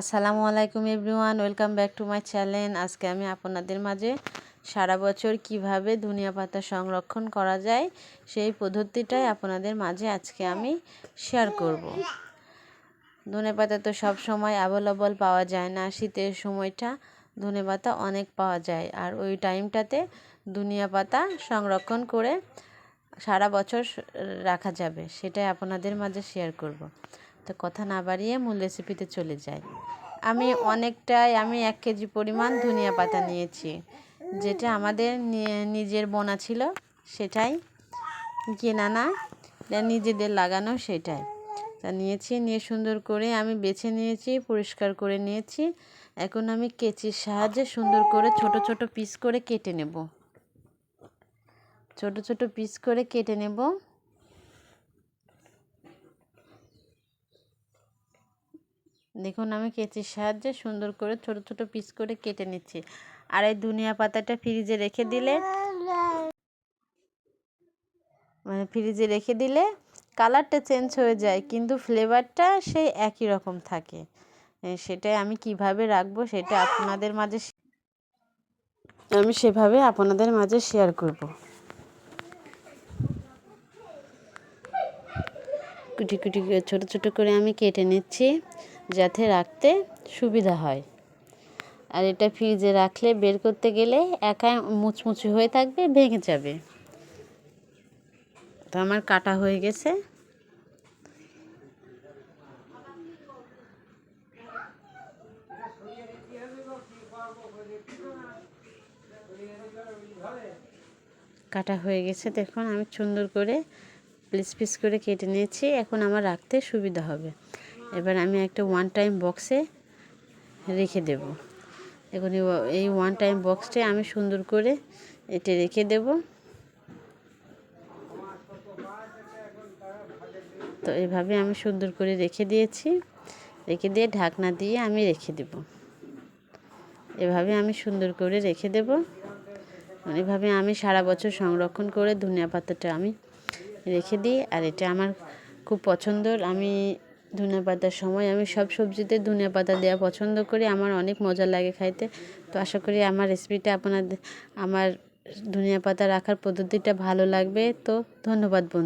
আসসালামু আলাইকুম everyone, welcome back to my channel. আজকে আমি আপনাদের মাঝে সারা বছর কীভাবে ধনিয়া পাতা সংরক্ষণ করা যায় সেই পদ্ধতিটাই আপনাদের মাঝে আজকে আমি শেয়ার করব। ধনে পাতা তো সব সময় অ্যাভেলেবল পাওয়া যায় না, শীতের সময়টা ধনে পাতা অনেক পাওয়া যায়। আর ওই টাইমটাতে ধনিয়া পাতা সংরক্ষণ করে সারা বছর রাখা যাবে, সেটাই আপনাদের মাঝে শেয়ার করব। তো কথা না বাড়িয়ে মূল রেসিপিতে চলে যাই। আমি অনেকটাই, আমি এক কেজি পরিমাণ ধনিয়া পাতা নিয়েছি। যেটা আমাদের নিজের বোনা ছিল, সেটাই। কেনা না নিজেদের লাগানো, সেটাই। তা নিয়েছি, নিয়ে সুন্দর করে আমি বেছে নিয়েছি, পরিষ্কার করে নিয়েছি। এখন আমি কেচির সাহায্যে সুন্দর করে ছোট ছোট পিস করে কেটে নেব। ছোট ছোট পিস করে কেটে নেব। দেখুন, আমি কেচির সাহায্যে সুন্দর করে ছোট ছোট পিস করে কেটে নিচ্ছি। আর এই ধনিয়া পাতাটা ফ্রিজে রেখে দিলে মানে ফ্রিজে রেখে দিলে কালারটা চেঞ্জ হয়ে যায়, কিন্তু ফ্লেভারটা সেই একই রকম থাকে। সেটাই আমি কীভাবে রাখব সেটা আপনাদের মাঝে আমি সেভাবে আপনাদের মাঝে শেয়ার করব। কুটি কুটি ছোটো ছোটো করে আমি কেটে নিচ্ছি। যাতে রাখতে সুবিধা হয়। আর এটা ফ্রিজে রাখলে বের করতে গেলে একা মুচমুচে হয়ে থাকবে, ভেঙে যাবে। তো আমার কাটা হয়ে গেছে। কাটা হয়ে গেছে। দেখুন, আমি সুন্দর করে পিস পিস করে কেটে নিয়েছি। এখন আমার রাখতে সুবিধা হবে। এবার আমি একটা ওয়ান টাইম বক্সে রেখে দেব। এখন এই ওয়ান টাইম বক্সটা আমি সুন্দর করে এটে রেখে দেব। তো এভাবে আমি সুন্দর করে রেখে দিয়েছি। রেখে দিয়ে ঢাকনা দিয়ে আমি রেখে দেব। এভাবে আমি সুন্দর করে রেখে দেব। এভাবে আমি সারা বছর সংরক্ষণ করে ধনিয়া পাতাটা আমি রেখে দিই। আর এটা আমার খুব পছন্দর। আমি ধনিয়া পাতার সময় আমি সব সবজিতে ধনিয়া পাতা দেওয়া পছন্দ করি। আমার অনেক মজা লাগে খাইতে। তো আশা করি আমার রেসিপিটা আপনাদের, আমার ধনিয়া পাতা রাখার পদ্ধতিটা ভালো লাগবে। তো ধন্যবাদ বন্ধু।